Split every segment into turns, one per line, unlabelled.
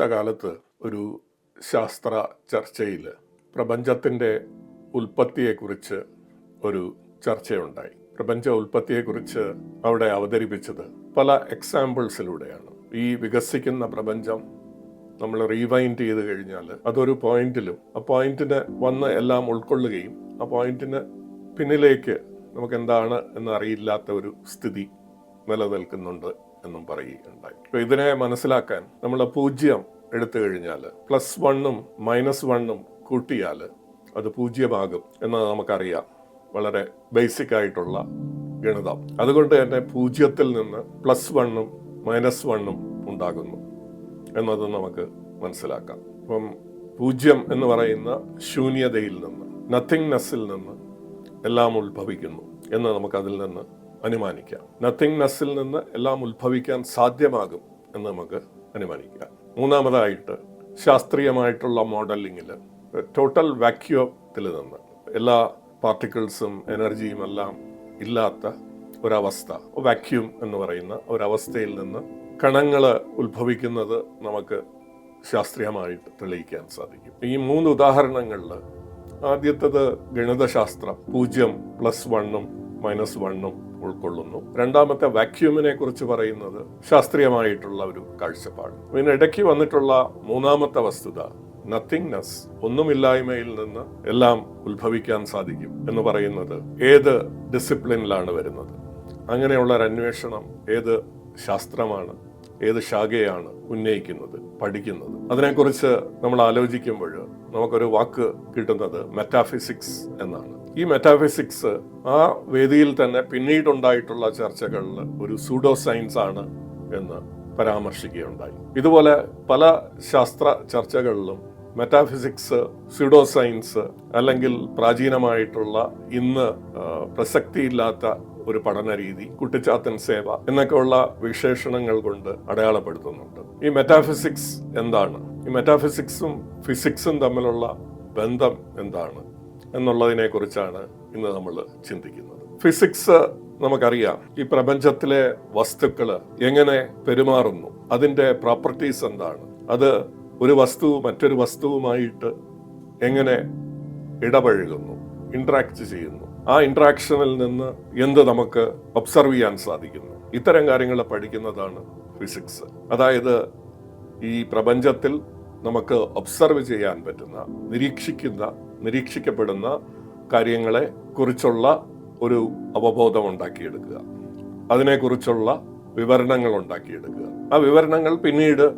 അടുത്ത കാലത്ത് ഒരു ശാസ്ത്ര ചർച്ചയിൽ പ്രപഞ്ചത്തിന്റെ ഉൽപ്പത്തിയെക്കുറിച്ച് ഒരു ചർച്ചയുണ്ടായി. പ്രപഞ്ച ഉൽപ്പത്തിയെക്കുറിച്ച് അവിടെ അവതരിപ്പിച്ചത് പല എക്സാമ്പിൾസിലൂടെയാണ് ഈ വികസിക്കുന്ന പ്രപഞ്ചം നമ്മൾ റീവൈൻഡ് ചെയ്ത് കഴിഞ്ഞാൽ അതൊരു പോയിന്റിലും ആ പോയിന്റിന് വന്ന് എല്ലാം ഉൾക്കൊള്ളുകയും ആ പോയിന്റിന് പിന്നിലേക്ക് നമുക്ക് എന്താണ് എന്നറിയില്ലാത്ത ഒരു സ്ഥിതി നിലനിൽക്കുന്നുണ്ട്. എന്നും പറയുകയുണ്ടായി. അപ്പൊ ഇതിനെ മനസ്സിലാക്കാൻ നമ്മൾ പൂജ്യം എടുത്തു കഴിഞ്ഞാൽ പ്ലസ് വണ്ണും മൈനസ് വണ്ണും കൂട്ടിയാൽ അത് പൂജ്യമാകും എന്ന് നമുക്കറിയാം. വളരെ ബേസിക് ആയിട്ടുള്ള ഗണിതം. അതുകൊണ്ട് തന്നെ പൂജ്യത്തിൽ നിന്ന് പ്ലസ് വണ്ണും മൈനസ് വണ്ണും ഉണ്ടാകുന്നു എന്നത് നമുക്ക് മനസ്സിലാക്കാം. അപ്പം പൂജ്യം എന്ന് പറയുന്ന ശൂന്യതയിൽ നിന്ന് നത്തിങ് നത്തിങ്നെസ്സിൽ നിന്ന് എല്ലാം ഉത്ഭവിക്കുന്നു എന്ന് നമുക്ക് അതിൽ നിന്ന് അനുമാനിക്കാം നസിൽ നിന്ന് എല്ലാം ഉത്ഭവിക്കാൻ സാധ്യമാകും എന്ന് നമുക്ക് അനുമാനിക്കാം മൂന്നാമതായിട്ട് ശാസ്ത്രീയമായിട്ടുള്ള മോഡലിങ്ങിൽ ടോട്ടൽ വാക്യൂത്തിൽ നിന്ന് എല്ലാ പാർട്ടിക്കിൾസും എനർജിയും എല്ലാം ഇല്ലാത്ത ഒരവസ്ഥ വാക്യൂം എന്ന് പറയുന്ന ഒരവസ്ഥയിൽ നിന്ന് കണങ്ങൾ ഉത്ഭവിക്കുന്നത് നമുക്ക് ശാസ്ത്രീയമായിട്ട് തെളിയിക്കാൻ സാധിക്കും. ഈ മൂന്ന് ഉദാഹരണങ്ങളിൽ ആദ്യത്തത് ഗണിതശാസ്ത്രം പൂജ്യം പ്ലസ് വണ്ണും മൈനസ് വണ്ണും ഉൾക്കൊള്ളുന്നു. രണ്ടാമത്തെ വാക്യൂമിനെ കുറിച്ച് പറയുന്നത് ശാസ്ത്രീയമായിട്ടുള്ള ഒരു കാഴ്ചപ്പാട്. ഇതിനിടയ്ക്ക് വന്നിട്ടുള്ള മൂന്നാമത്തെ വസ്തുത നത്തിങ്നെസ് ഒന്നുമില്ലായ്മയിൽ നിന്ന് എല്ലാം ഉത്ഭവിക്കാൻ സാധിക്കും എന്ന് പറയുന്നത് ഏത് ഡിസിപ്ലിനിലാണ് വരുന്നത്? അങ്ങനെയുള്ള ഒരു അന്വേഷണം ഏത് ശാസ്ത്രമാണ് ഏത് ശാഖയാണ് ഉന്നയിക്കുന്നത് പഠിക്കുന്നത്. അതിനെക്കുറിച്ച് നമ്മൾ ആലോചിക്കുമ്പോൾ നമുക്കൊരു വാക്ക് കിട്ടുന്നത് മെറ്റാഫിസിക്സ് എന്നാണ്. ഈ മെറ്റാഫിസിക്സ് ആ വേദിയിൽ തന്നെ പിന്നീടുണ്ടായിട്ടുള്ള ചർച്ചകളിൽ ഒരു സൂഡോ സയൻസ് ആണ് എന്ന് പരാമർശിക്കുകയുണ്ടായി. ഇതുപോലെ പല ശാസ്ത്ര ചർച്ചകളിലും മെറ്റാഫിസിക്സ് സ്യൂഡോ സയൻസ് അല്ലെങ്കിൽ പ്രാചീനമായിട്ടുള്ള ഇന്ന് പ്രസക്തിയില്ലാത്ത ഒരു പഠന രീതി കുട്ടിച്ചാത്തൻ സേവ എന്നൊക്കെയുള്ള വിശേഷണങ്ങൾ കൊണ്ട് അടയാളപ്പെടുത്തുന്നുണ്ട്. ഈ മെറ്റാഫിസിക്സ് എന്താണ്? ഈ മെറ്റാഫിസിക്സും ഫിസിക്സും തമ്മിലുള്ള ബന്ധം എന്താണ്? എന്നുള്ളതിനെ കുറിച്ചാണ് ഇന്ന് നമ്മൾ ചിന്തിക്കുന്നത്. ഫിസിക്സ് നമുക്കറിയാം. ഈ പ്രപഞ്ചത്തിലെ വസ്തുക്കൾ എങ്ങനെ പെരുമാറുന്നു? അതിന്റെ പ്രോപ്പർട്ടീസ് എന്താണ്? അത് ഒരു വസ്തു മറ്റൊരു വസ്തുവുമായിട്ട് എങ്ങനെ ഇടപഴകുന്നു? ഇൻട്രാക്ട് ചെയ്യുന്നു. ആ ഇൻട്രാക്ഷനിൽ നിന്ന് എന്ത് നമുക്ക് ഒബ്സർവ് ചെയ്യാൻ സാധിക്കുന്നു? ഇത്തരം കാര്യങ്ങൾ പഠിക്കുന്നതാണ് ഫിസിക്സ്. അതായത് ഈ പ്രപഞ്ചത്തിൽ നമുക്ക് ഒബ്സർവ് ചെയ്യാൻ പറ്റുന്ന നിരീക്ഷിക്കുന്ന നിരീക്ഷിക്കപ്പെടുന്ന കാര്യങ്ങളെ കുറിച്ചുള്ള ഒരു അവബോധം ഉണ്ടാക്കിയെടുക്കുക. അതിനെക്കുറിച്ചുള്ള വിവരണങ്ങൾ ഉണ്ടാക്കിയെടുക്കുക. ആ വിവരണങ്ങൾ പിന്നീട്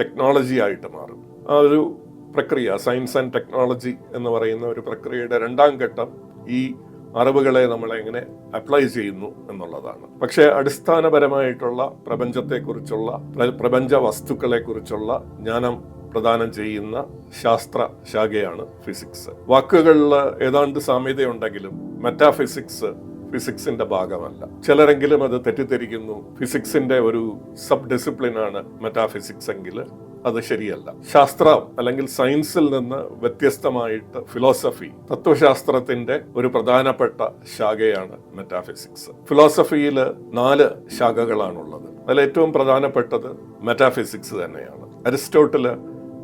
ടെക്നോളജി ആയിട്ട് മാറും. ആ ഒരു പ്രക്രിയ സയൻസ് ആൻഡ് ടെക്നോളജി എന്ന് പറയുന്ന ഒരു പ്രക്രിയയുടെ രണ്ടാം ഘട്ടം ഈ അറിവുകളെ നമ്മൾ എങ്ങനെ അപ്ലൈ ചെയ്യുന്നു എന്നുള്ളതാണ്. പക്ഷേ അടിസ്ഥാനപരമായിട്ടുള്ള പ്രപഞ്ചത്തെക്കുറിച്ചുള്ള പ്രപഞ്ച വസ്തുക്കളെക്കുറിച്ചുള്ള ജ്ഞാനം പ്രദാനം ചെയ്യുന്ന ശാസ്ത്ര ശാഖയാണ് ഫിസിക്സ്. വാക്കുകളിൽ ഏതാണ്ട് സാമ്യതയുണ്ടെങ്കിലും മെറ്റാഫിസിക്സ് ഫിസിക്സിന്റെ ഭാഗമല്ല. ചിലരെങ്കിലും അത് തെറ്റിദ്ധരിക്കുന്നു. ഫിസിക്സിന്റെ ഒരു സബ് ഡിസിപ്ലിൻ ആണ് മെറ്റാഫിസിക്സ് എങ്കിൽ അത് ശരിയല്ല. ശാസ്ത്രം അല്ലെങ്കിൽ സയൻസിൽ നിന്ന് വ്യത്യസ്തമായിട്ട് ഫിലോസഫി തത്വശാസ്ത്രത്തിന്റെ ഒരു പ്രധാനപ്പെട്ട ശാഖയാണ് മെറ്റാഫിസിക്സ് ഫിലോസഫിയിൽ നാല് ശാഖകളാണുള്ളത്. അതിൽ ഏറ്റവും പ്രധാനപ്പെട്ടത് മെറ്റാഫിസിക്സ് തന്നെയാണ്. അരിസ്റ്റോട്ടിൽ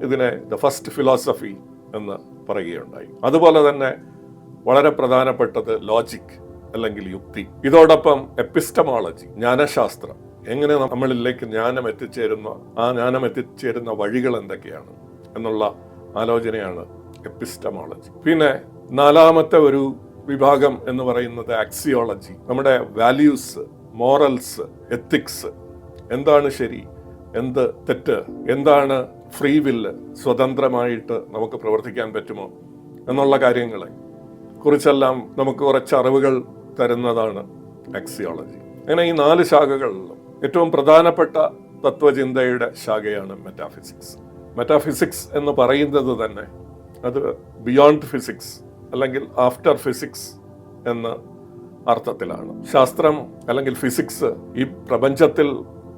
ഇതിനെ ദ ഫസ്റ്റ് ഫിലോസഫി എന്ന് പറയുകയുണ്ടായി. അതുപോലെ തന്നെ വളരെ പ്രധാനപ്പെട്ടത് ലോജിക് അല്ലെങ്കിൽ യുക്തി. ഇതോടൊപ്പം എപ്പിസ്റ്റമോളജി ജ്ഞാനശാസ്ത്രം. എങ്ങനെ നമ്മളിലേക്ക് ജ്ഞാനം എത്തിച്ചേരുന്ന ആ ജ്ഞാനം എത്തിച്ചേരുന്ന വഴികൾ എന്തൊക്കെയാണ് എന്നുള്ള ആലോചനയാണ് എപ്പിസ്റ്റമോളജി പിന്നെ നാലാമത്തെ ഒരു വിഭാഗം എന്ന് പറയുന്നത് ആക്സിയോളജി നമ്മുടെ വാല്യൂസ് മോറൽസ് എത്തിക്സ് എന്താണ് ശരി? എന്ത് തെറ്റ്? എന്താണ് ഫ്രീ വില്ല് സ്വതന്ത്രമായിട്ട് നമുക്ക് പ്രവർത്തിക്കാൻ പറ്റുമോ എന്നുള്ള കാര്യങ്ങളെ കുറിച്ചെല്ലാം നമുക്ക് കുറച്ച് അറിവുകൾ തരുന്നതാണ് മെക്സിയോളജി അങ്ങനെ ഈ നാല് ശാഖകളിലും ഏറ്റവും പ്രധാനപ്പെട്ട തത്വചിന്തയുടെ ശാഖയാണ് മെറ്റാഫിസിക്സ് മെറ്റാഫിസിക്സ് എന്ന് പറയുന്നത് തന്നെ അത് ബിയോണ്ട് ഫിസിക്സ് അല്ലെങ്കിൽ ആഫ്റ്റർ ഫിസിക്സ് എന്ന അർത്ഥത്തിലാണ്. ശാസ്ത്രം അല്ലെങ്കിൽ ഫിസിക്സ് ഈ പ്രപഞ്ചത്തിൽ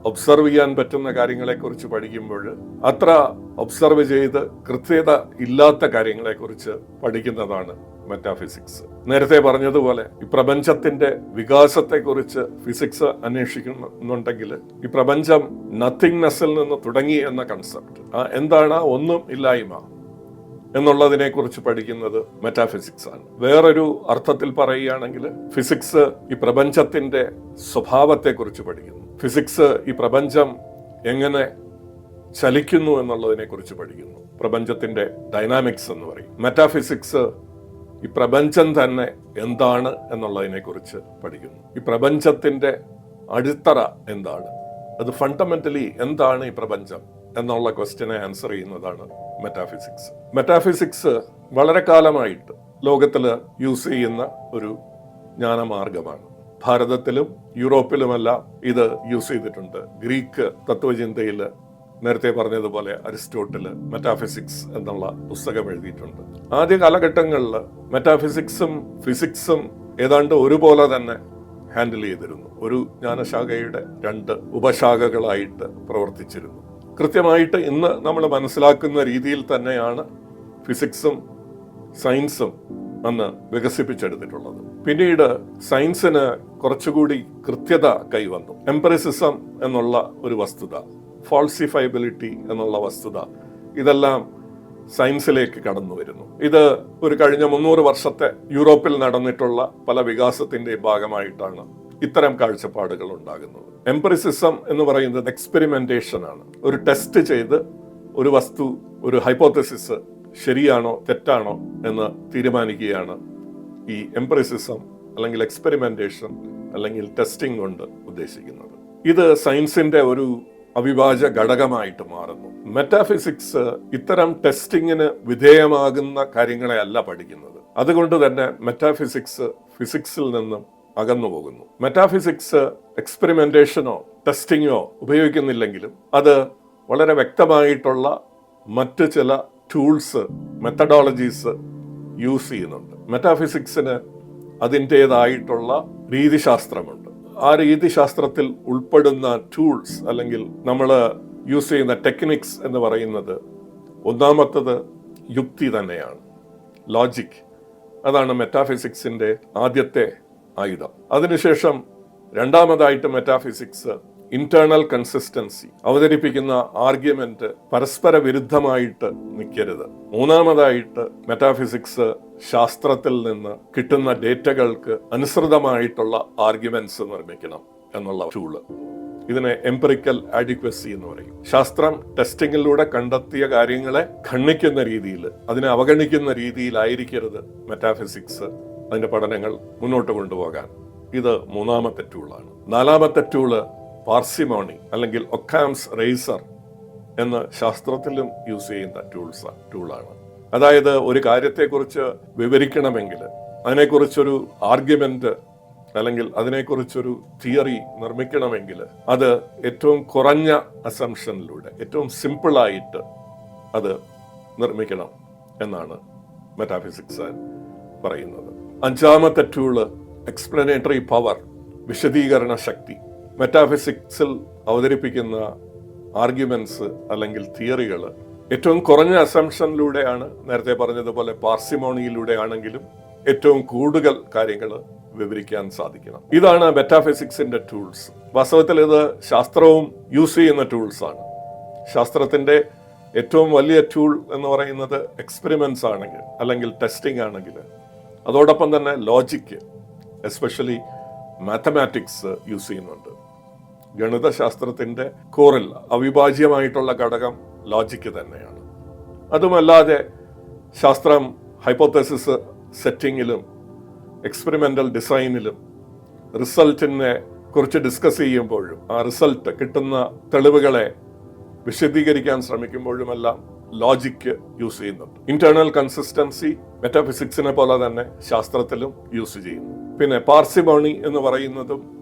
ഒബ്സർവ് ചെയ്യാൻ പറ്റുന്ന കാര്യങ്ങളെക്കുറിച്ച് പഠിക്കുമ്പോൾ അത്ര ഒബ്സർവ് ചെയ്ത് കൃത്യത ഇല്ലാത്ത കാര്യങ്ങളെക്കുറിച്ച് പഠിക്കുന്നതാണ് മെറ്റാഫിസിക്സ് നേരത്തെ പറഞ്ഞതുപോലെ ഈ പ്രപഞ്ചത്തിന്റെ വികാസത്തെക്കുറിച്ച് ഫിസിക്സ് അന്വേഷിക്കുന്നുണ്ടെങ്കിൽ ഈ പ്രപഞ്ചം നത്തിങ്നെസ്സിൽ നിന്ന് തുടങ്ങി എന്ന കൺസെപ്റ്റ് എന്താണ്? ഒന്നും ഇല്ലായ്മ എന്നുള്ളതിനെ കുറിച്ച് പഠിക്കുന്നത് മെറ്റാഫിസിക്സ് ആണ്. വേറൊരു അർത്ഥത്തിൽ പറയുകയാണെങ്കിൽ ഫിസിക്സ് ഈ പ്രപഞ്ചത്തിന്റെ സ്വഭാവത്തെക്കുറിച്ച് പഠിക്കുന്നു. ഫിസിക്സ് ഈ പ്രപഞ്ചം എങ്ങനെ ചലിക്കുന്നു എന്നുള്ളതിനെ കുറിച്ച് പഠിക്കുന്നു. പ്രപഞ്ചത്തിന്റെ ഡൈനാമിക്സ് എന്ന് പറയും. മെറ്റാഫിസിക്സ് ഈ പ്രപഞ്ചം തന്നെ എന്താണ് എന്നുള്ളതിനെ കുറിച്ച് പഠിക്കുന്നു. ഈ പ്രപഞ്ചത്തിന്റെ അടിത്തറ എന്താണ്? അത് ഫണ്ടമെന്റലി എന്താണ് ഈ പ്രപഞ്ചം എന്നുള്ള ക്വസ്റ്റ്യനെ ആൻസർ ചെയ്യുന്നതാണ് മെറ്റാഫിസിക്സ് മെറ്റാഫിസിക്സ് വളരെ കാലമായിട്ട് ലോകത്തിൽ യൂസ് ചെയ്യുന്ന ഒരു ജ്ഞാനമാർഗമാണ്. ഭാരതത്തിലും യൂറോപ്പിലുമെല്ലാം ഇത് യൂസ് ചെയ്തിട്ടുണ്ട്. ഗ്രീക്ക് തത്വചിന്തയിൽ നേരത്തെ പറഞ്ഞതുപോലെ അരിസ്റ്റോട്ടിൽ മെറ്റാഫിസിക്സ് എന്നുള്ള പുസ്തകം എഴുതിയിട്ടുണ്ട്. ആദ്യ കാലഘട്ടങ്ങളിൽ മെറ്റാഫിസിക്സും ഫിസിക്സും ഏതാണ്ട് ഒരുപോലെ തന്നെ ഹാൻഡിൽ ചെയ്തിരുന്നു. ഒരു ജ്ഞാനശാഖയുടെ രണ്ട് ഉപശാഖകളായിട്ട് പ്രവർത്തിച്ചിരുന്നു. കൃത്യമായിട്ട് ഇന്ന് നമ്മൾ മനസ്സിലാക്കുന്ന രീതിയിൽ തന്നെയാണ് ഫിസിക്സും സയൻസും അന്ന് വികസിപ്പിച്ചെടുത്തിട്ടുള്ളത്. പിന്നീട് സയൻസിന് കുറച്ചുകൂടി കൃത്യത കൈവന്നു. എംപറിസിസം എന്നുള്ള ഒരു വസ്തുത ഫാൾസിഫയബിലിറ്റി എന്നുള്ള വസ്തുത ഇതെല്ലാം സയൻസിലേക്ക് കടന്നു വരുന്നു. ഇത് ഒരു കഴിഞ്ഞ മുന്നൂറ് വർഷത്തെ യൂറോപ്പിൽ നടന്നിട്ടുള്ള പല വികാസത്തിന്റെ ഭാഗമായിട്ടാണ് ഇത്തരം കാഴ്ചപ്പാടുകൾ ഉണ്ടാകുന്നത്. എംപറിസിസം എന്ന് പറയുന്നത് എക്സ്പെരിമെന്റേഷൻ ആണ് ഒരു ടെസ്റ്റ് ചെയ്ത് ഒരു വസ്തു ഒരു ഹൈപ്പോത്തസിസ് ശരിയാണോ തെറ്റാണോ എന്ന് തീരുമാനിക്കുകയാണ് ഈ എംപ്രസിസം അല്ലെങ്കിൽ എക്സ്പെരിമെന്റേഷൻ അല്ലെങ്കിൽ ടെസ്റ്റിംഗ് കൊണ്ട് ഉദ്ദേശിക്കുന്നത്. ഇത് സയൻസിന്റെ ഒരു അവിഭാജ്യ ഘടകമായിട്ട് മാറുന്നു. മെറ്റാഫിസിക്സ് ഇത്തരം ടെസ്റ്റിങ്ങിന് വിധേയമാകുന്ന കാര്യങ്ങളെ അല്ല പഠിക്കുന്നത്. അതുകൊണ്ട് തന്നെ മെറ്റാഫിസിക്സ് ഫിസിക്സിൽ നിന്നും അകന്നു പോകുന്നു. മെറ്റാഫിസിക്സ് എക്സ്പെരിമെന്റേഷനോ ടെസ്റ്റിങ്ങോ ഉപയോഗിക്കുന്നില്ലെങ്കിലും അത് വളരെ വ്യക്തമായിട്ടുള്ള മറ്റ് ചില ടൂൾസ് മെത്തഡോളജീസ് യൂസ് ചെയ്യുന്നുണ്ട്. മെറ്റാഫിസിക്സിന് അതിന്റെതായിട്ടുള്ള രീതിശാസ്ത്രമുണ്ട്. ആ രീതിശാസ്ത്രത്തിൽ ഉൾപ്പെടുന്ന ടൂൾസ് അല്ലെങ്കിൽ നമ്മൾ യൂസ് ചെയ്യുന്ന ടെക്നിക്സ് എന്ന് പറയുന്നത് ഒന്നാമത്തത് യുക്തി തന്നെയാണ്. ലോജിക് അതാണ് മെറ്റാഫിസിക്സിന്റെ ആദ്യത്തെ ആയുധം. അതിനുശേഷം രണ്ടാമതായിട്ട് മെറ്റാഫിസിക്സ് ഇന്റേണൽ കൺസിസ്റ്റൻസി അവതരിപ്പിക്കുന്ന ആർഗ്യുമെന്റ് പരസ്പര വിരുദ്ധമായിട്ട് നിൽക്കരുത്. മൂന്നാമതായിട്ട് മെറ്റാഫിസിക്സ് ശാസ്ത്രത്തിൽ നിന്ന് കിട്ടുന്ന ഡേറ്റകൾക്ക് അനുസൃതമായിട്ടുള്ള ആർഗ്യുമെന്റ്സ് നിർമ്മിക്കണം എന്നുള്ള ടൂൾ ഇതിനെ എംപറിക്കൽ ആഡിക്വസി എന്ന് പറയും. ശാസ്ത്രം ടെസ്റ്റിങ്ങിലൂടെ കണ്ടെത്തിയ കാര്യങ്ങളെ ഖണ്ഡിക്കുന്ന രീതിയിൽ അതിനെ അവഗണിക്കുന്ന രീതിയിലായിരിക്കരുത് മെറ്റാഫിസിക്സ് അതിന്റെ പഠനങ്ങൾ മുന്നോട്ട് കൊണ്ടുപോകാൻ. ഇത് മൂന്നാമത്തെ ടൂളാണ് നാലാമത്തെ ടൂൾ പാർസിമോണി അല്ലെങ്കിൽ ഒക്കാംസ് റേസർ എന്ന് ശാസ്ത്രത്തിലും യൂസ് ചെയ്യുന്ന ടൂൾസ് ടൂളാണ്. അതായത് ഒരു കാര്യത്തെക്കുറിച്ച് വിവരിക്കണമെങ്കിൽ അതിനെക്കുറിച്ചൊരു ആർഗ്യുമെന്റ് അല്ലെങ്കിൽ അതിനെക്കുറിച്ചൊരു തിയറി നിർമ്മിക്കണമെങ്കിൽ അത് ഏറ്റവും കുറഞ്ഞ അസംഷനിലൂടെ ഏറ്റവും സിമ്പിളായിട്ട് അത് നിർമ്മിക്കണം എന്നാണ് മെറ്റാഫിസിക്സ് പറയുന്നത്. അഞ്ചാമത്തെ ടൂൾ എക്സ്പ്ലനേറ്ററി പവർ വിശദീകരണ ശക്തി. മെറ്റാഫിസിക്സിൽ അവതരിപ്പിക്കുന്ന ആർഗ്യുമെന്റ്സ് അല്ലെങ്കിൽ തിയറികൾ ഏറ്റവും കുറഞ്ഞ അസംഷനിലൂടെയാണ് നേരത്തെ പറഞ്ഞതുപോലെ പാർസിമോണിയിലൂടെ ആണെങ്കിലും ഏറ്റവും കൂടുതൽ കാര്യങ്ങൾ വിവരിക്കാൻ സാധിക്കണം. ഇതാണ് മെറ്റാഫിസിക്സിന്റെ ടൂൾസ്. വാസ്തവത്തിൽ ഇത് ശാസ്ത്രവും യൂസ് ചെയ്യുന്ന ടൂൾസ് ആണ് ശാസ്ത്രത്തിന്റെ ഏറ്റവും വലിയ ടൂൾ എന്ന് പറയുന്നത് എക്സ്പെരിമെന്റ്സ് ആണെങ്കിൽ അല്ലെങ്കിൽ ടെസ്റ്റിംഗ് ആണെങ്കിൽ. അതോടൊപ്പം തന്നെ ലോജിക്ക് എസ്പെഷ്യലി മാത്തമാറ്റിക്സ് യൂസ് ചെയ്യുന്നുണ്ട്. ഗണിതശാസ്ത്രത്തിന്റെ കോറിൽ അവിഭാജ്യമായിട്ടുള്ള ഘടകം ലോജിക്ക് തന്നെയാണ്. അതുമല്ലാതെ ശാസ്ത്രം ഹൈപ്പോത്തസിസ് സെറ്റിങ്ങിലും എക്സ്പെരിമെന്റൽ ഡിസൈനിലും റിസൾട്ടിനെ കുറിച്ച് ഡിസ്കസ് ചെയ്യുമ്പോഴും ആ റിസൾട്ട് കിട്ടുന്ന തെളിവുകളെ വിശദീകരിക്കാൻ ശ്രമിക്കുമ്പോഴുമെല്ലാം ലോജിക്ക് യൂസ് ചെയ്യുന്നുണ്ട്. ഇന്റേണൽ കൺസിസ്റ്റൻസി മെറ്റാഫിസിക്സിനെ പോലെ തന്നെ ശാസ്ത്രത്തിലും യൂസ് ചെയ്യുന്നു. പിന്നെ പാർസിമോണി എന്ന് പറയുന്നതും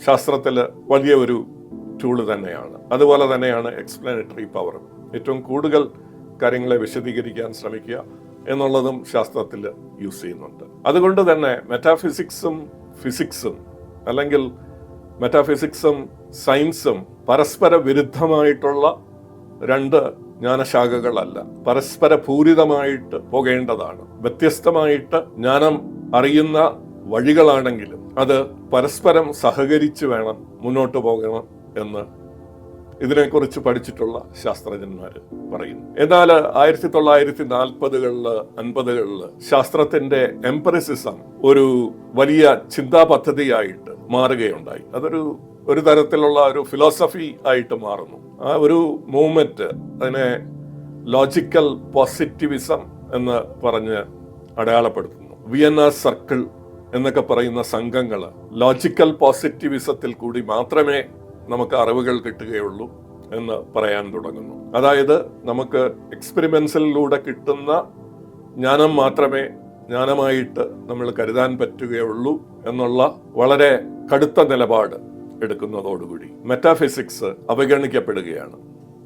ശാസ്ത്രത്തിൽ വലിയ ഒരു ടൂൾ തന്നെയാണ്. അതുപോലെ തന്നെയാണ് എക്സ്പ്ലനേറ്ററി പവർ ഏറ്റവും കൂടുതൽ കാര്യങ്ങളെ വിശദീകരിക്കാൻ ശ്രമിക്കുക എന്നുള്ളതും ശാസ്ത്രത്തിൽ യൂസ് ചെയ്യുന്നുണ്ട്. അതുകൊണ്ട് തന്നെ മെറ്റാഫിസിക്സും ഫിസിക്സും അല്ലെങ്കിൽ മെറ്റാഫിസിക്സും സയൻസും പരസ്പര വിരുദ്ധമായിട്ടുള്ള രണ്ട് ജ്ഞാനശാഖകളല്ല. പരസ്പര പൂരിതമായിട്ട് പോകേണ്ടതാണ്. വ്യത്യസ്തമായിട്ട് ജ്ഞാനം അറിയുന്ന വഴികളാണെങ്കിലും അത് പരസ്പരം സഹകരിച്ച് വേണം മുന്നോട്ട് പോകണം എന്ന് ഇതിനെക്കുറിച്ച് പഠിച്ചിട്ടുള്ള ശാസ്ത്രജ്ഞന്മാർ പറയുന്നു. എന്നാൽ ആയിരത്തി തൊള്ളായിരത്തി നാൽപ്പതുകളിൽ അൻപതുകളിൽ ശാസ്ത്രത്തിന്റെ എംപറിസിസം ഒരു വലിയ ചിന്താ പദ്ധതിയായിട്ട് മാറുകയുണ്ടായി. അതൊരു ഒരു തരത്തിലുള്ള ഒരു ഫിലോസഫി ആയിട്ട് മാറുന്നു. ആ ഒരു മൂവ്മെന്റ് അതിനെ ലോജിക്കൽ പോസിറ്റിവിസം എന്ന് പറഞ്ഞ് അടയാളപ്പെടുത്തുന്നു. വിയന്ന സർക്കിൾ എന്നൊക്കെ പറയുന്ന സംഘങ്ങൾ ലോജിക്കൽ പോസിറ്റിവിസത്തിൽ കൂടി മാത്രമേ നമുക്ക് അറിവുകൾ കിട്ടുകയുള്ളൂ എന്ന് പറയാൻ തുടങ്ങുന്നു. അതായത് നമുക്ക് എക്സ്പെരിമെന്റ്സിലൂടെ കിട്ടുന്ന ജ്ഞാനം മാത്രമേ ജ്ഞാനമായിട്ട് നമ്മൾ കരുതാൻ പറ്റുകയുള്ളൂ എന്നുള്ള വളരെ കടുത്ത നിലപാട് എടുക്കുന്നതോടുകൂടി. മെറ്റാഫിസിക്സ് അവഗണിക്കപ്പെടുകയാണ്.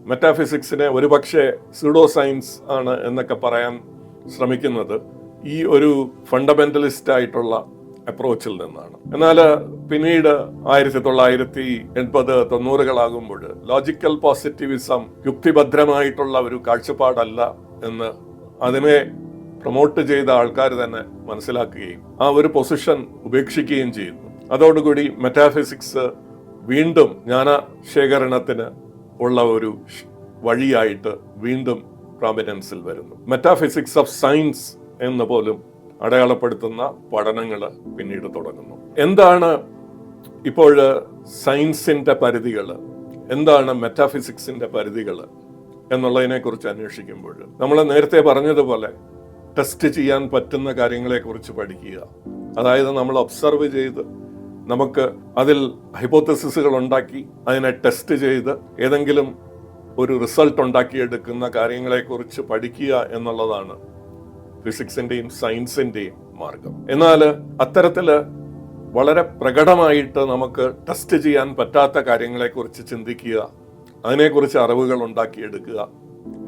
മെറ്റാഫിസിക്സിനെ ഒരുപക്ഷെ സ്യൂഡോ സയൻസ് ആണ് എന്നൊക്കെ പറയാൻ ശ്രമിക്കുന്നത്. ഈ ഒരു ഫണ്ടമെന്റലിസ്റ്റ് ആയിട്ടുള്ള അപ്രോച്ചിൽ നിന്നാണ്. എന്നാൽ പിന്നീട് ആയിരത്തി തൊള്ളായിരത്തി എൺപത് തൊണ്ണൂറുകളാകുമ്പോൾ ലോജിക്കൽ പോസിറ്റിവിസം യുക്തിഭദ്രമായിട്ടുള്ള ഒരു കാഴ്ചപ്പാടല്ല എന്ന് അതിനെ പ്രൊമോട്ട് ചെയ്ത ആൾക്കാർ തന്നെ മനസ്സിലാക്കുകയും ആ ഒരു പൊസിഷൻ ഉപേക്ഷിക്കുകയും ചെയ്യുന്നു. അതോടുകൂടി മെറ്റാഫിസിക്സ് വീണ്ടും ജ്ഞാനശേഖരണത്തിന് ഉള്ള ഒരു വഴിയായിട്ട് വീണ്ടും പ്രാമിനൻസിൽ വരുന്നു. മെറ്റാഫിസിക്സ് ഓഫ് സയൻസ് എന്ന് പോലും അടയാളപ്പെടുത്തുന്ന പഠനങ്ങൾ പിന്നീട് തുടങ്ങുന്നു. എന്താണ് ഇപ്പോൾ സയൻസിന്റെ പരിധികൾ എന്താണ് മെറ്റാഫിസിക്സിന്റെ പരിധികൾ എന്നുള്ളതിനെക്കുറിച്ച് അന്വേഷിക്കുമ്പോൾ നമ്മൾ നേരത്തെ പറഞ്ഞതുപോലെ ടെസ്റ്റ് ചെയ്യാൻ പറ്റുന്ന കാര്യങ്ങളെക്കുറിച്ച് പഠിക്കുക. അതായത് നമ്മൾ ഒബ്സർവ് ചെയ്ത് നമുക്ക് അതിൽ ഹൈപ്പോത്തസിസുകൾ ഉണ്ടാക്കി അതിനെ ടെസ്റ്റ് ചെയ്ത് ഏതെങ്കിലും ഒരു റിസൾട്ട് ഉണ്ടാക്കിയെടുക്കുന്ന കാര്യങ്ങളെക്കുറിച്ച് പഠിക്കുക എന്നുള്ളതാണ് ഫിസിക്സിന്റെയും സയൻസിന്റെയും മാർഗം. എന്നാൽ അത്തരത്തിൽ വളരെ പ്രകടമായിട്ട് നമുക്ക് ടെസ്റ്റ് ചെയ്യാൻ പറ്റാത്ത കാര്യങ്ങളെക്കുറിച്ച് ചിന്തിക്കുക അതിനെക്കുറിച്ച് അറിവുകൾ ഉണ്ടാക്കിയെടുക്കുക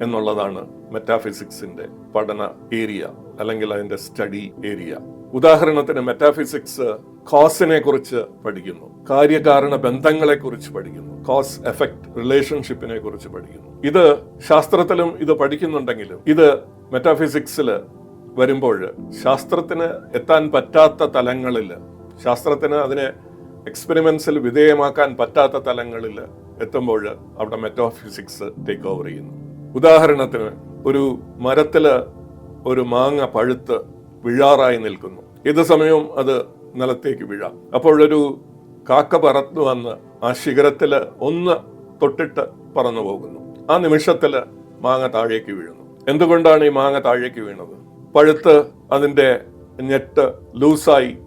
എന്നുള്ളതാണ് മെറ്റാഫിസിക്സിന്റെ പഠന ഏരിയ അല്ലെങ്കിൽ അതിന്റെ സ്റ്റഡി ഏരിയ ഉദാഹരണത്തിന് മെറ്റാഫിസിക്സ് കോസിനെ കുറിച്ച് പഠിക്കുന്നു. കാര്യകാരണ ബന്ധങ്ങളെ കുറിച്ച് പഠിക്കുന്നു. കോസ് എഫക്ട് റിലേഷൻഷിപ്പിനെ കുറിച്ച് പഠിക്കുന്നു. ഇത് ശാസ്ത്രത്തിലും ഇത് പഠിക്കുന്നുണ്ടെങ്കിലും ഇത് മെറ്റാഫിസിക്സിൽ വരുമ്പോൾ ശാസ്ത്രത്തിന് എത്താൻ പറ്റാത്ത തലങ്ങളിൽ ശാസ്ത്രത്തിന് അതിനെ എക്സ്പെരിമെന്റ്സിൽ വിധേയമാക്കാൻ പറ്റാത്ത തലങ്ങളിൽ എത്തുമ്പോൾ അവിടെ മെറ്റാഫിസിക്സ് ടേക്ക് ഓവർ ചെയ്യുന്നു. ഉദാഹരണത്തിന് ഒരു മരത്തിൽ ഒരു മാങ്ങ പഴുത്ത് വിഴാറായി നിൽക്കുന്നു. ഏത് സമയവും അത് നിലത്തേക്ക് വീഴാം. അപ്പോഴൊരു കാക്ക പറത്തു വന്ന് ആ ശിഖരത്തിൽ ഒന്ന് തൊട്ടിട്ട് പറന്നു പോകുന്നു. ആ നിമിഷത്തിൽ മാങ്ങ താഴേക്ക് വീഴുന്നു. എന്തുകൊണ്ടാണ് ഈ മാങ്ങ താഴേക്ക് വീണത്? പഴുത്ത് അതിന്റെ ഞെട്ട് ലൂസായി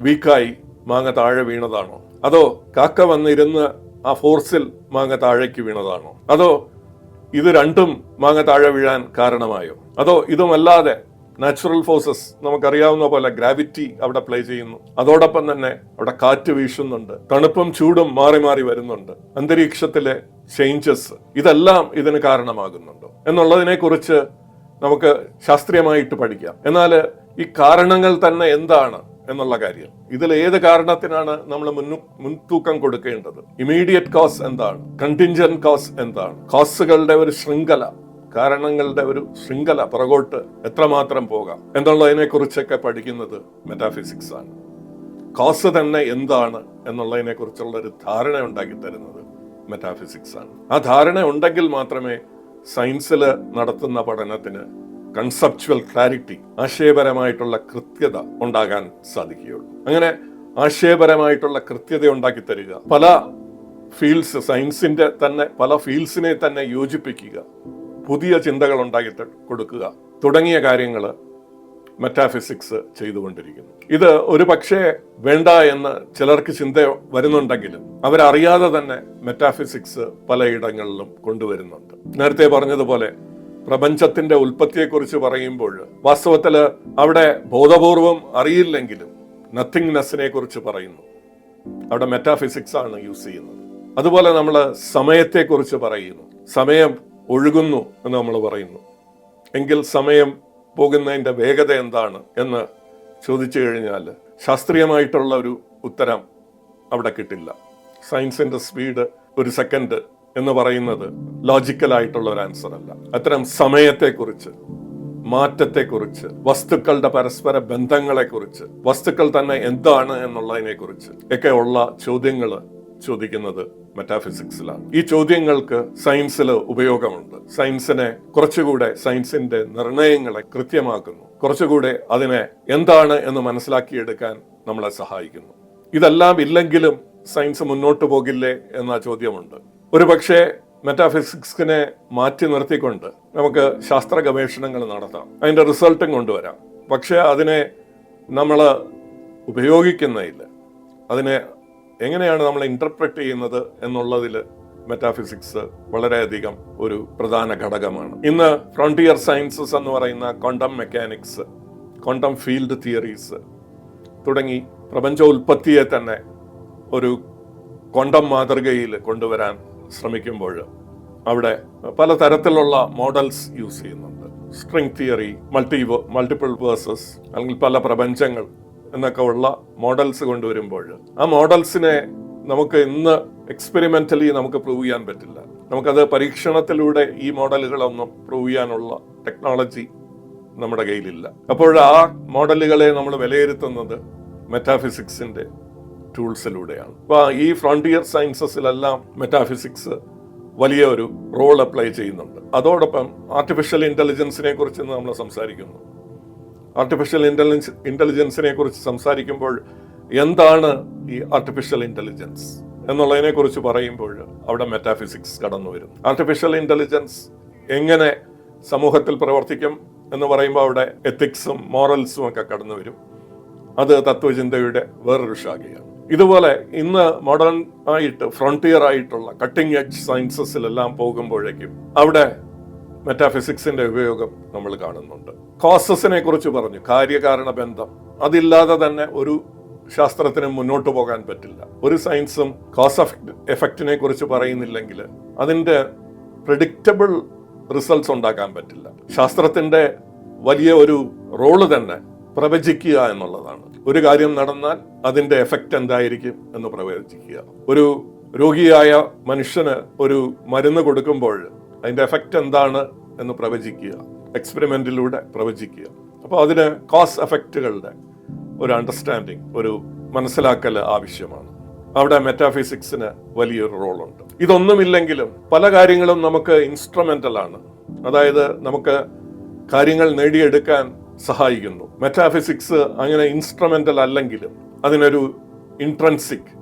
വീക്കായി മാങ്ങ താഴെ വീണതാണോ? അതോ കാക്ക വന്നിരുന്ന് ആ ഫോഴ്സിൽ മാങ്ങ താഴേക്ക് വീണതാണോ? അതോ ഇത് രണ്ടും മാങ്ങ താഴെ വീഴാൻ കാരണമായോ? അതോ ഇതുമല്ലാതെ നാച്ചുറൽ ഫോഴ്സസ് നമുക്കറിയാവുന്ന പോലെ ഗ്രാവിറ്റി അവിടെ പ്ലേ ചെയ്യുന്നു. അതോടൊപ്പം തന്നെ അവിടെ കാറ്റ് വീശുന്നുണ്ട്. തണുപ്പും ചൂടും മാറി മാറി വരുന്നുണ്ട്. അന്തരീക്ഷത്തിലെ ചേഞ്ചസ് ഇതെല്ലാം ഇതിന് കാരണമാകുന്നുണ്ടോ. എന്നുള്ളതിനെ കുറിച്ച് നമുക്ക് ശാസ്ത്രീയമായിട്ട് പഠിക്കാം. എന്നാൽ ഈ കാരണങ്ങൾ തന്നെ എന്താണ് എന്നുള്ള കാര്യം. ഇതിൽ ഏത് കാരണത്തിനാണ് നമ്മൾ മുന്നു മുൻതൂക്കം കൊടുക്കേണ്ടത്? ഇമീഡിയറ്റ് കോസ് എന്താണ്? കണ്ടിൻജന്റ് കോസ് എന്താണ്? കോസുകളുടെ ഒരു ശൃംഖല കാരണങ്ങളുടെ ഒരു ശൃംഖല പുറകോട്ട് എത്രമാത്രം പോകാം എന്നുള്ളതിനെ കുറിച്ചൊക്കെ പഠിക്കുന്നത് മെറ്റാഫിസിക്സ് ആണ്. കോസ് തന്നെ എന്താണ് എന്നുള്ളതിനെക്കുറിച്ചുള്ള ഒരു ധാരണ ഉണ്ടാക്കി തരുന്നത് മെറ്റാഫിസിക്സ് ആണ്. ആ ധാരണ ഉണ്ടെങ്കിൽ മാത്രമേ സയൻസിൽ നടത്തുന്ന പഠനത്തിന് കൺസെപ്ച്വൽ ക്ലാരിറ്റി ആശയപരമായിട്ടുള്ള കൃത്യത ഉണ്ടാകാൻ സാധിക്കുകയുള്ളൂ. അങ്ങനെ ആശയപരമായിട്ടുള്ള കൃത്യത ഉണ്ടാക്കി തരിക പല ഫീൽഡ്സ് സയൻസിന്റെ തന്നെ പല ഫീൽഡ്സിനെ തന്നെ യോജിപ്പിക്കുക പുതിയ ചിന്തകൾ ഉണ്ടാക്കി കൊടുക്കുക. തുടങ്ങിയ കാര്യങ്ങൾ മെറ്റാഫിസിക്സ് ചെയ്തുകൊണ്ടിരിക്കുന്നു. ഇത് ഒരു പക്ഷേ വേണ്ട എന്ന് ചിലർക്ക് ചിന്ത വരുന്നുണ്ടെങ്കിലും അവരറിയാതെ തന്നെ മെറ്റാഫിസിക്സ് പലയിടങ്ങളിലും കൊണ്ടുവരുന്നുണ്ട്. നേരത്തെ പറഞ്ഞതുപോലെ പ്രപഞ്ചത്തിന്റെ ഉൽപ്പത്തിയെക്കുറിച്ച് പറയുമ്പോൾ വാസ്തവത്തിൽ അവിടെ ബോധപൂർവം അറിയില്ലെങ്കിലും നത്തിങ്നെസ്സിനെ കുറിച്ച് പറയുന്നു. അവിടെ മെറ്റാഫിസിക്സ് ആണ് യൂസ് ചെയ്യുന്നത്. അതുപോലെ നമ്മൾ സമയത്തെക്കുറിച്ച് പറയുന്നു. സമയം ഒഴുകുന്നു എന്ന് നമ്മൾ പറയുന്നു. എങ്കിൽ സമയം പോകുന്നതിന്റെ വേഗത എന്താണ് എന്ന് ചോദിച്ചു കഴിഞ്ഞാൽ ശാസ്ത്രീയമായിട്ടുള്ള ഒരു ഉത്തരം അവിടെ കിട്ടില്ല. സയൻസിന്റെ സ്പീഡ് ഒരു സെക്കൻഡ് എന്ന് പറയുന്നത് ലോജിക്കലായിട്ടുള്ള ഒരു ആൻസർ അല്ല. അത്തരം സമയത്തെക്കുറിച്ച് മാറ്റത്തെക്കുറിച്ച് വസ്തുക്കളുടെ പരസ്പര ബന്ധങ്ങളെക്കുറിച്ച് വസ്തുക്കൾ തന്നെ എന്താണ് എന്നുള്ളതിനെക്കുറിച്ച് ഒക്കെ ഉള്ള ചോദ്യങ്ങൾ ചോദിക്കുന്നത് മെറ്റാഫിസിക്സിലാണ് ഈ ചോദ്യങ്ങൾക്ക് സയൻസിൽ ഉപയോഗമുണ്ട്. സയൻസിനെ കുറച്ചുകൂടെ സയൻസിന്റെ നിർണയങ്ങളെ കൃത്യമാക്കുന്നു. കുറച്ചുകൂടെ അതിനെ എന്താണ് എന്ന് മനസ്സിലാക്കിയെടുക്കാൻ നമ്മളെ സഹായിക്കുന്നു. ഇതെല്ലാം ഇല്ലെങ്കിലും സയൻസ് മുന്നോട്ട് പോകില്ലേ എന്ന ചോദ്യമുണ്ട്. ഒരുപക്ഷെ മെറ്റാഫിസിക്സിനെ മാറ്റി നിർത്തിക്കൊണ്ട് നമുക്ക് ശാസ്ത്ര ഗവേഷണങ്ങൾ നടത്താം. അതിന്റെ റിസൾട്ടും കൊണ്ടുവരാം. പക്ഷെ അതിനെ നമ്മൾ ഉപയോഗിക്കുന്നില്ല അതിനെ എങ്ങനെയാണ് നമ്മൾ ഇന്റർപ്രറ്റ് ചെയ്യുന്നത് എന്നുള്ളതിൽ മെറ്റാഫിസിക്സ് വളരെയധികം ഒരു പ്രധാന ഘടകമാണ്. ഇന്ന് ഫ്രോണ്ടിയർ സയൻസസ് എന്ന് പറയുന്ന quantum mechanics quantum field theories തുടങ്ങി പ്രപഞ്ച ഉൽപ്പത്തിയെ തന്നെ ഒരു ക്വാണ്ടം മാതൃകയിൽ കൊണ്ടുവരാൻ ശ്രമിക്കുമ്പോൾ അവിടെ പല തരത്തിലുള്ള മോഡൽസ് യൂസ് ചെയ്യുന്നുണ്ട്. String theory multi multiple verses അല്ലെങ്കിൽ പല പ്രപഞ്ചങ്ങൾ എന്നൊക്കെ ഉള്ള മോഡൽസ് കൊണ്ടുവരുമ്പോൾ ആ മോഡൽസിനെ നമുക്ക് ഇന്ന് എക്സ്പെരിമെന്റലി നമുക്ക് പ്രൂവ് ചെയ്യാൻ പറ്റില്ല. നമുക്കത് പരീക്ഷണത്തിലൂടെ ഈ മോഡലുകളൊന്നും പ്രൂവ് ചെയ്യാനുള്ള ടെക്നോളജി നമ്മുടെ കയ്യിലില്ല. അപ്പോൾ ആ മോഡലുകളെ നമ്മൾ വിലയിരുത്തുന്നത് മെറ്റാഫിസിക്സിന്റെ ടൂൾസിലൂടെയാണ് അപ്പോൾ ഈ ഫ്രോണ്ടിയർ സയൻസസിലെല്ലാം മെറ്റാഫിസിക്സ് വലിയ ഒരു റോൾ അപ്ലൈ ചെയ്യുന്നുണ്ട്. അതോടൊപ്പം ആർട്ടിഫിഷ്യൽ ഇന്റലിജൻസിനെ കുറിച്ച് നമ്മൾ സംസാരിക്കുന്നു. ആർട്ടിഫിഷ്യൽ ഇന്റലിജൻസ് ഇന്റലിജൻസിനെ കുറിച്ച് സംസാരിക്കുമ്പോൾ എന്താണ് ഈ ആർട്ടിഫിഷ്യൽ ഇന്റലിജൻസ് എന്നുള്ളതിനെ കുറിച്ച് പറയുമ്പോൾ അവിടെ മെറ്റാഫിസിക്സ് കടന്നു വരും ആർട്ടിഫിഷ്യൽ ഇന്റലിജൻസ് എങ്ങനെ സമൂഹത്തിൽ പ്രവർത്തിക്കും എന്ന് പറയുമ്പോൾ അവിടെ എത്തിക്സും മോറൽസും ഒക്കെ കടന്നു വരും. അത് തത്വചിന്തയുടെ വേറൊരു ശാഖയാണ്. ഇതുപോലെ ഇന്ന് മോഡേൺ ആയിട്ട് ഫ്രോണ്ടിയർ ആയിട്ടുള്ള കട്ടിംഗ് എഡ്ജ് സയൻസസിലെല്ലാം പോകുമ്പോഴേക്കും അവിടെ മെറ്റാഫിസിക്സിന്റെ ഉപയോഗം നമ്മൾ കാണുന്നുണ്ട്. കോസസിനെ കുറിച്ച് പറഞ്ഞു. കാര്യകാരണ ബന്ധം. അതില്ലാതെ തന്നെ ഒരു ശാസ്ത്രത്തിന് മുന്നോട്ട് പോകാൻ പറ്റില്ല. ഒരു സയൻസും കോസ് ഓഫ് എഫക്റ്റിനെ കുറിച്ച് പറയുന്നില്ലെങ്കിൽ അതിന്റെ പ്രിഡിക്റ്റബിൾ റിസൾട്ട്സ് ഉണ്ടാക്കാൻ പറ്റില്ല. ശാസ്ത്രത്തിന്റെ വലിയ ഒരു റോൾ തന്നെ പ്രവചിക്കുക എന്നുള്ളതാണ്. ഒരു കാര്യം നടന്നാൽ അതിന്റെ എഫക്റ്റ് എന്തായിരിക്കും എന്ന് പ്രവചിക്കുക. ഒരു രോഗിയായ മനുഷ്യന് ഒരു മരുന്ന് കൊടുക്കുമ്പോൾ അതിന്റെ എഫക്റ്റ് എന്താണ് എന്ന് പ്രവചിക്കുക. എക്സ്പെരിമെന്റിലൂടെ പ്രവചിക്കുക. അപ്പോൾ അതിന് കോസ് എഫക്റ്റുകളുടെ ഒരു അണ്ടർസ്റ്റാൻഡിങ് ഒരു മനസ്സിലാക്കൽ ആവശ്യമാണ്. അവിടെ മെറ്റാഫിസിക്സിന് വലിയൊരു റോളുണ്ട് ഇതൊന്നുമില്ലെങ്കിലും പല കാര്യങ്ങളും നമുക്ക് ഇൻസ്ട്രുമെന്റലാണ് അതായത് നമുക്ക് കാര്യങ്ങൾ നേടിയെടുക്കാൻ സഹായിക്കുന്നു. മെറ്റാഫിസിക്സ് അങ്ങനെ ഇൻസ്ട്രുമെന്റൽ അല്ലെങ്കിലും അതിനൊരു ഇൻട്രൻസിക്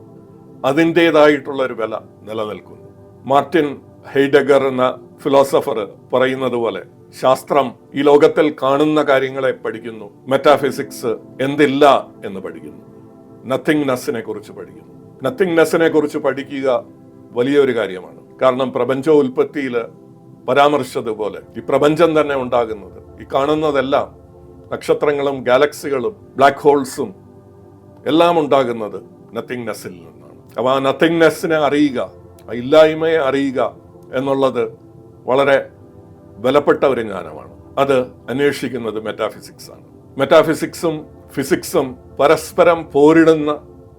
അതിന്റേതായിട്ടുള്ള ഒരു വില നിലനിൽക്കുന്നു. മാർട്ടിൻ ഹെയ്ഡഗർ എന്ന ഫിലോസഫർ പറയുന്നത് പോലെ ശാസ്ത്രം ഈ ലോകത്തിൽ കാണുന്ന കാര്യങ്ങളെ പഠിക്കുന്നു. മെറ്റാഫിസിക്സ് എന്തില്ല എന്ന് പഠിക്കുന്നു. നത്തിങ്നെസ്സിനെ കുറിച്ച് പഠിക്കുന്നു. നത്തിങ്നെസ്സിനെ കുറിച്ച് പഠിക്കുക വലിയൊരു കാര്യമാണ്. കാരണം പ്രപഞ്ച ഉൽപ്പത്തിയിൽ പരാമർശിച്ചതുപോലെ ഈ പ്രപഞ്ചം തന്നെ ഉണ്ടാകുന്നത്. ഈ കാണുന്നതെല്ലാം നക്ഷത്രങ്ങളും ഗാലക്സികളും ബ്ലാക്ക് ഹോൾസും എല്ലാം ഉണ്ടാകുന്നത് നത്തിങ്നെസ്സിൽ നിന്നാണ്. അപ്പൊ ആ നത്തിങ്നെസ്സിനെ അറിയുക ഇല്ലായ്മയെ അറിയുക എന്നുള്ളത് വളരെ ബലപ്പെട്ട ഒരു ജ്ഞാനമാണ്. അത് അന്വേഷിക്കുന്നത് മെറ്റാഫിസിക്സ് ആണ് മെറ്റാഫിസിക്സും ഫിസിക്സും പരസ്പരം പോരിടുന്ന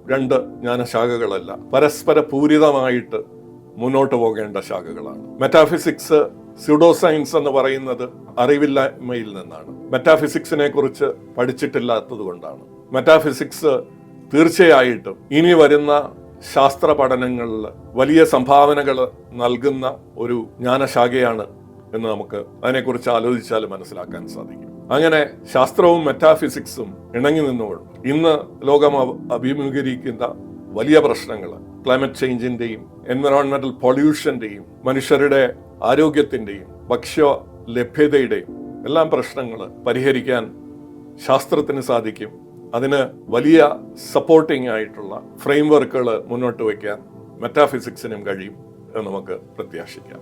രണ്ട് ജ്ഞാനശാഖകളല്ല പരസ്പര പൂരിതമായിട്ട് മുന്നോട്ട് പോകേണ്ട ശാഖകളാണ്. മെറ്റാഫിസിക്സ് സ്യൂഡോ സയൻസ് എന്ന് പറയുന്നത് അറിവില്ലായ്മയിൽ നിന്നാണ്. മെറ്റാഫിസിക്സിനെ കുറിച്ച് പഠിച്ചിട്ടില്ലാത്തത് കൊണ്ടാണ് മെറ്റാഫിസിക്സ് തീർച്ചയായിട്ടും ഇനി വരുന്ന ശാസ്ത്ര പഠനങ്ങളിൽ വലിയ സംഭാവനകൾ നൽകുന്ന ഒരു ജ്ഞാനശാഖയാണ് എന്ന് നമുക്ക് അതിനെക്കുറിച്ച് ആലോചിച്ചാൽ മനസ്സിലാക്കാൻ സാധിക്കും. അങ്ങനെ ശാസ്ത്രവും മെറ്റാഫിസിക്സും ഇണങ്ങി നിന്നുകൊണ്ട് ഇന്ന് ലോകം അഭിമുഖീകരിക്കുന്ന വലിയ പ്രശ്നങ്ങൾ ക്ലൈമറ്റ് ചേഞ്ചിന്റെയും എൻവറോൺമെന്റൽ പൊല്യൂഷന്റെയും മനുഷ്യരുടെ ആരോഗ്യത്തിന്റെയും ഭക്ഷ്യ ലഭ്യതയുടെയും എല്ലാം പ്രശ്നങ്ങൾ പരിഹരിക്കാൻ ശാസ്ത്രത്തിന് സാധിക്കും. അതിന് വലിയ സപ്പോർട്ടിംഗ് ആയിട്ടുള്ള ഫ്രെയിംവർക്കുകൾ മുന്നോട്ട് വയ്ക്കാൻ മെറ്റാഫിസിക്സിനും കഴിയും എന്ന് നമുക്ക് പ്രത്യാശിക്കാം.